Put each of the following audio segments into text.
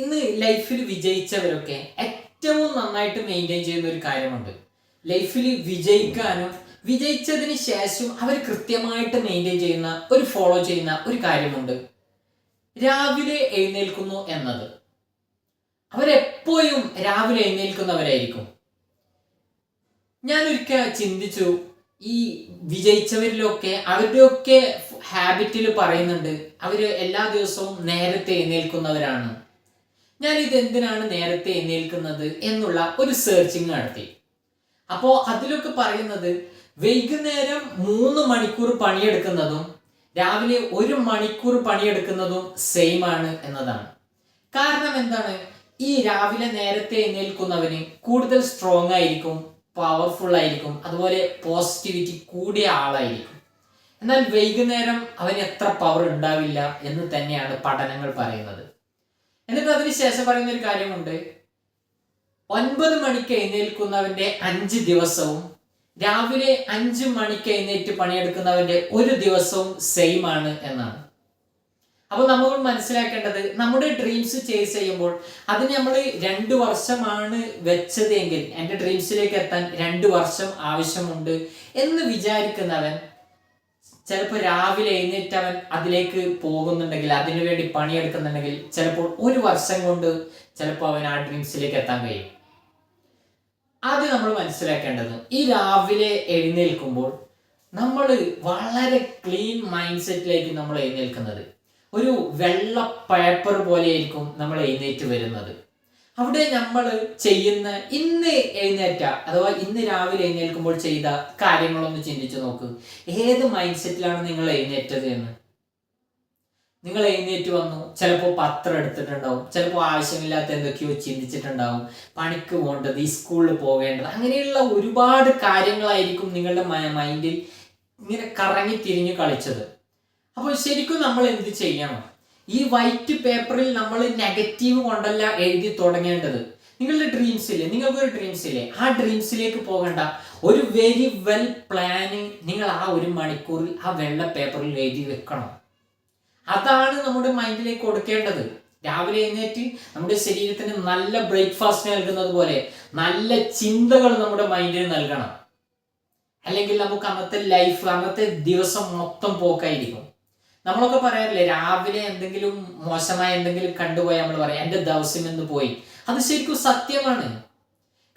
ഇന്ന് ലൈഫിൽ വിജയിച്ചവരൊക്കെ ഏറ്റവും നന്നായിട്ട് മെയിന്റെയിൻ ചെയ്യുന്ന ഒരു കാര്യമുണ്ട്. ലൈഫിൽ വിജയിക്കാനും വിജയിച്ചതിന് ശേഷം അവർ കൃത്യമായിട്ട് മെയിന്റെയിൻ ചെയ്യുന്ന ഒരു ഫോളോ ചെയ്യുന്ന ഒരു കാര്യമുണ്ട്. രാവിലെ എഴുന്നേൽക്കുന്നു എന്നത്. അവരെപ്പോഴും രാവിലെ എഴുന്നേൽക്കുന്നവരായിരിക്കും. ഞാനൊരിക്കൽ ചിന്തിച്ചു ഈ വിജയിച്ചവരിലൊക്കെ അവരുടെയൊക്കെ ഹാബിറ്റിൽ പറയുന്നുണ്ട് അവർ എല്ലാ ദിവസവും നേരത്തെ എഴുന്നേൽക്കുന്നവരാണ്. ഞാൻ ഇത് എന്തിനാണ് നേരത്തെ എഴുന്നേൽക്കുന്നത് എന്നുള്ള ഒരു സെർച്ചിങ് നടത്തി. അപ്പോ അതിലൊക്കെ പറയുന്നത് വൈകുന്നേരം മൂന്ന് മണിക്കൂർ പണിയെടുക്കുന്നതും രാവിലെ ഒരു മണിക്കൂർ പണിയെടുക്കുന്നതും സെയിം ആണ് എന്നതാണ്. കാരണം എന്താണ്? ഈ രാവിലെ നേരത്തെ എഴുന്നേൽക്കുന്നവന് കൂടുതൽ സ്ട്രോങ് ആയിരിക്കും പവർഫുൾ ആയിരിക്കും അതുപോലെ പോസിറ്റിവിറ്റി കൂടിയ ആളായിരിക്കും. എന്നാൽ വൈകുന്നേരം അവന് എത്ര പവർ ഉണ്ടാവില്ല എന്ന് തന്നെയാണ് പഠനങ്ങൾ പറയുന്നത്. എന്നിട്ട് അതിന് ശേഷം പറയുന്ന ഒരു കാര്യമുണ്ട്. ഒൻപത് മണിക്ക് എഴുന്നേൽക്കുന്നവന്റെ അഞ്ച് ദിവസവും രാവിലെ അഞ്ച് മണിക്ക് എഴുന്നേറ്റ് പണിയെടുക്കുന്നവന്റെ ഒരു ദിവസവും സെയിം ആണ് എന്നാണ്. അപ്പോൾ നമ്മൾ മനസ്സിലാക്കേണ്ടത് നമ്മുടെ ഡ്രീംസ് ചേസ് ചെയ്യുമ്പോൾ അതിന് നമ്മൾ രണ്ട് വർഷമാണ് വെച്ചത് എങ്കിൽ എന്റെ ഡ്രീംസിലേക്ക് എത്താൻ രണ്ട് വർഷം ആവശ്യമുണ്ട് എന്ന് വിചാരിക്കുന്നവൻ ചിലപ്പോൾ രാവിലെ എഴുന്നേറ്റ് അവൻ അതിലേക്ക് പോകുന്നുണ്ടെങ്കിൽ അതിനുവേണ്ടി പണിയെടുക്കുന്നുണ്ടെങ്കിൽ ചിലപ്പോൾ ഒരു വർഷം കൊണ്ട് ചിലപ്പോൾ അവൻ ആ ഡ്രീംസിലേക്ക് എത്താൻ കഴിയും. ആദ്യം നമ്മൾ മനസ്സിലാക്കേണ്ടത് ഈ രാവിലെ എഴുന്നേൽക്കുമ്പോൾ നമ്മൾ വളരെ ക്ലീൻ മൈൻഡ് സെറ്റിലേക്ക് നമ്മൾ എഴുന്നേൽക്കുന്നത്. ഒരു വെള്ള പേപ്പർ പോലെയായിരിക്കും നമ്മൾ എഴുന്നേറ്റ് വരുന്നത്. അവിടെ നമ്മൾ ചെയ്യുന്ന ഇന്ന് എഴുന്നേറ്റ അഥവാ ഇന്ന് രാവിലെ എഴുന്നേൽക്കുമ്പോൾ ചെയ്ത കാര്യങ്ങളൊന്ന് ചിന്തിച്ചു നോക്ക്. ഏത് മൈൻഡ് സെറ്റിലാണ് നിങ്ങൾ എഴുന്നേറ്റത് എന്ന്? നിങ്ങൾ എഴുന്നേറ്റ് വന്നു ചിലപ്പോൾ പത്രം എടുത്തിട്ടുണ്ടാവും ചിലപ്പോൾ ആവശ്യമില്ലാത്ത എന്തൊക്കെയോ ചിന്തിച്ചിട്ടുണ്ടാവും. പണിക്ക് പോകേണ്ടത് ഈ സ്കൂളിൽ പോകേണ്ടത് അങ്ങനെയുള്ള ഒരുപാട് കാര്യങ്ങളായിരിക്കും നിങ്ങളുടെ മൈൻഡിൽ ഇങ്ങനെ കറങ്ങി തിരിഞ്ഞു കളിച്ചത്. അപ്പോൾ ശരിക്കും നമ്മൾ എന്ത് ചെയ്യണം? ഈ വൈറ്റ് പേപ്പറിൽ നമ്മൾ നെഗറ്റീവ് കൊണ്ടല്ല എഴുതി തുടങ്ങേണ്ടത്. നിങ്ങളുടെ ഒരു ഡ്രീംസ് ഇല്ലേ? ആ ഡ്രീംസിലേക്ക് പോകണ്ട. ഒരു വെരി വെൽ പ്ലാനിങ് നിങ്ങൾ ആ ഒരു മണിക്കൂറിൽ ആ വെള്ള പേപ്പറിൽ എഴുതി വെക്കണം. അതാണ് നമ്മുടെ മൈൻഡിലേക്ക് കൊടുക്കേണ്ടത്. രാവിലെ എഴുന്നേറ്റ് നമ്മുടെ ശരീരത്തിന് നല്ല ബ്രേക്ക്ഫാസ്റ്റ് നൽകുന്നത് പോലെ നല്ല ചിന്തകൾ നമ്മുടെ മൈൻഡിന് നൽകണം. അല്ലെങ്കിൽ നമുക്ക് അന്നത്തെ ലൈഫ് അന്നത്തെ ദിവസം മൊത്തം പോക്കായിരിക്കും. നമ്മളൊക്കെ പറയാറില്ലേ രാവിലെ എന്തെങ്കിലും മോശമായ എന്തെങ്കിലും കണ്ടുപോയാൽ നമ്മൾ പറയാം എന്റെ ദിവസം എന്ന് പോയി? അത് ശരിക്കും സത്യമാണ്.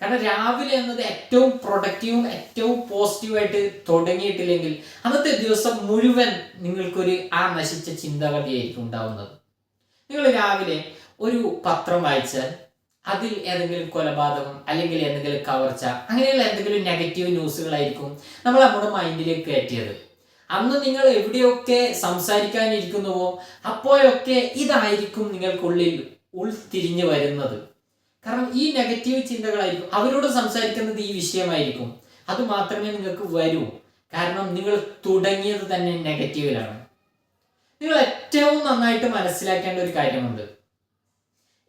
കാരണം രാവിലെ എന്നത് ഏറ്റവും പ്രൊഡക്റ്റീവും ഏറ്റവും പോസിറ്റീവായിട്ട് തുടങ്ങിയിട്ടില്ലെങ്കിൽ അന്നത്തെ ദിവസം മുഴുവൻ നിങ്ങൾക്കൊരു ആ നശിച്ച ചിന്താഗതിയായിരിക്കും ഉണ്ടാവുന്നത്. നിങ്ങൾ രാവിലെ ഒരു പത്രം വായിച്ചാൽ അതിൽ ഏതെങ്കിലും കൊലപാതകം അല്ലെങ്കിൽ എന്തെങ്കിലും കവർച്ച അങ്ങനെയുള്ള എന്തെങ്കിലും നെഗറ്റീവ് ന്യൂസുകളായിരിക്കും നമ്മൾ നമ്മുടെ മൈൻഡിലേക്ക് കയറ്റിയത്. അന്ന് നിങ്ങൾ എവിടെയൊക്കെ സംസാരിക്കാനിരിക്കുന്നുവോ അപ്പോഴൊക്കെ ഇതായിരിക്കും നിങ്ങൾക്കുള്ളിൽ ഉൾത്തിരിഞ്ഞു വരുന്നത്. കാരണം ഈ നെഗറ്റീവ് ചിന്തകളായിരിക്കും. അവരോട് സംസാരിക്കുന്നത് ഈ വിഷയമായിരിക്കും. അത് മാത്രമേ നിങ്ങൾക്ക് വരൂ. കാരണം നിങ്ങൾ തുടങ്ങിയത് തന്നെ നെഗറ്റീവിലാണ്. നിങ്ങൾ ഏറ്റവും നന്നായിട്ട് മനസ്സിലാക്കേണ്ട ഒരു കാര്യമുണ്ട്.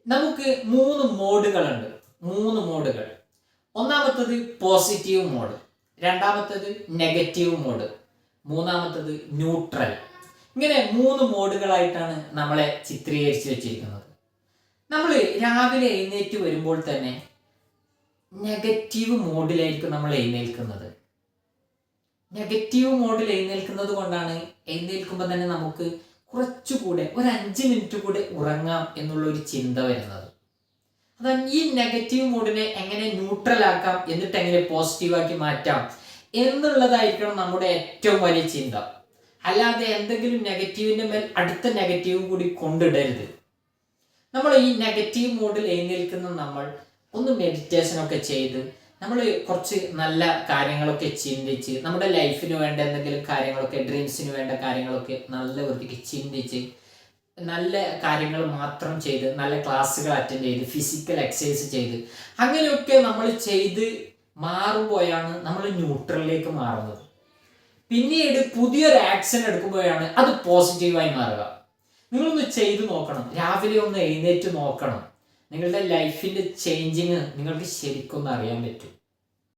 നമുക്ക് മൂന്ന് മോഡുകളുണ്ട്. മൂന്ന് മോഡുകൾ. ഒന്നാമത്തത് പോസിറ്റീവ് മോഡ്. രണ്ടാമത്തത് നെഗറ്റീവ് മോഡ്. മൂന്നാമത്തത് ന്യൂട്രൽ ഇങ്ങനെ മൂന്ന് മോഡുകളായിട്ടാണ് നമ്മളെ ചിത്രീകരിച്ച് വെച്ചിരിക്കുന്നത്. നമ്മൾ രാവിലെ എഴുന്നേറ്റ് വരുമ്പോൾ തന്നെ നെഗറ്റീവ് മോഡിലായിരിക്കും നമ്മൾ എഴുന്നേൽക്കുന്നത്. നെഗറ്റീവ് മോഡിൽ എഴുന്നേൽക്കുന്നത് കൊണ്ടാണ് എഴുന്നേൽക്കുമ്പോൾ തന്നെ നമുക്ക് കുറച്ചുകൂടെ ഒരു അഞ്ച് മിനിറ്റ് കൂടെ ഉറങ്ങാം എന്നുള്ള ഒരു ചിന്ത വരുന്നത്. അതാണ് ഈ നെഗറ്റീവ് മൂഡിനെ എങ്ങനെ ന്യൂട്രൽ ആക്കാം എന്നിട്ട് എങ്ങനെ പോസിറ്റീവാക്കി മാറ്റാം? എന്നുള്ളതായിരിക്കണം നമ്മുടെ ഏറ്റവും വലിയ ചിന്ത. അല്ലാതെ എന്തെങ്കിലും നെഗറ്റീവിന്റെ മേൽ അടുത്ത നെഗറ്റീവ് കൂടി കൊണ്ടിടരുത്. നമ്മൾ ഈ നെഗറ്റീവ് മോഡിൽ എഴുന്നേൽക്കുന്ന നമ്മൾ ഒന്ന് മെഡിറ്റേഷൻ ഒക്കെ ചെയ്ത് നമ്മൾ കുറച്ച് നല്ല കാര്യങ്ങളൊക്കെ ചിന്തിച്ച് നമ്മുടെ ലൈഫിന് വേണ്ട എന്തെങ്കിലും കാര്യങ്ങളൊക്കെ ഡ്രീംസിന് വേണ്ട കാര്യങ്ങളൊക്കെ നല്ല വൃത്തിക്ക് ചിന്തിച്ച് നല്ല കാര്യങ്ങൾ മാത്രം ചെയ്ത് നല്ല ക്ലാസ്സുകൾ അറ്റൻഡ് ചെയ്ത് ഫിസിക്കൽ എക്സസൈസ് ചെയ്ത് അങ്ങനെയൊക്കെ നമ്മൾ ചെയ്ത് മാറുമ്പോഴാണ് നമ്മൾ ന്യൂട്രലിലേക്ക് മാറുന്നത്. പിന്നീട് പുതിയൊരു ആക്ഷൻ എടുക്കുമ്പോഴാണ് അത് പോസിറ്റീവായി മാറുക. നിങ്ങളൊന്ന് ചെയ്തു നോക്കണം. രാവിലെ ഒന്ന് എഴുന്നേറ്റ് നോക്കണം. നിങ്ങളുടെ ലൈഫിന്റെ ചേഞ്ചിങ് നിങ്ങൾക്ക് ശരിക്കൊന്ന് അറിയാൻ പറ്റും.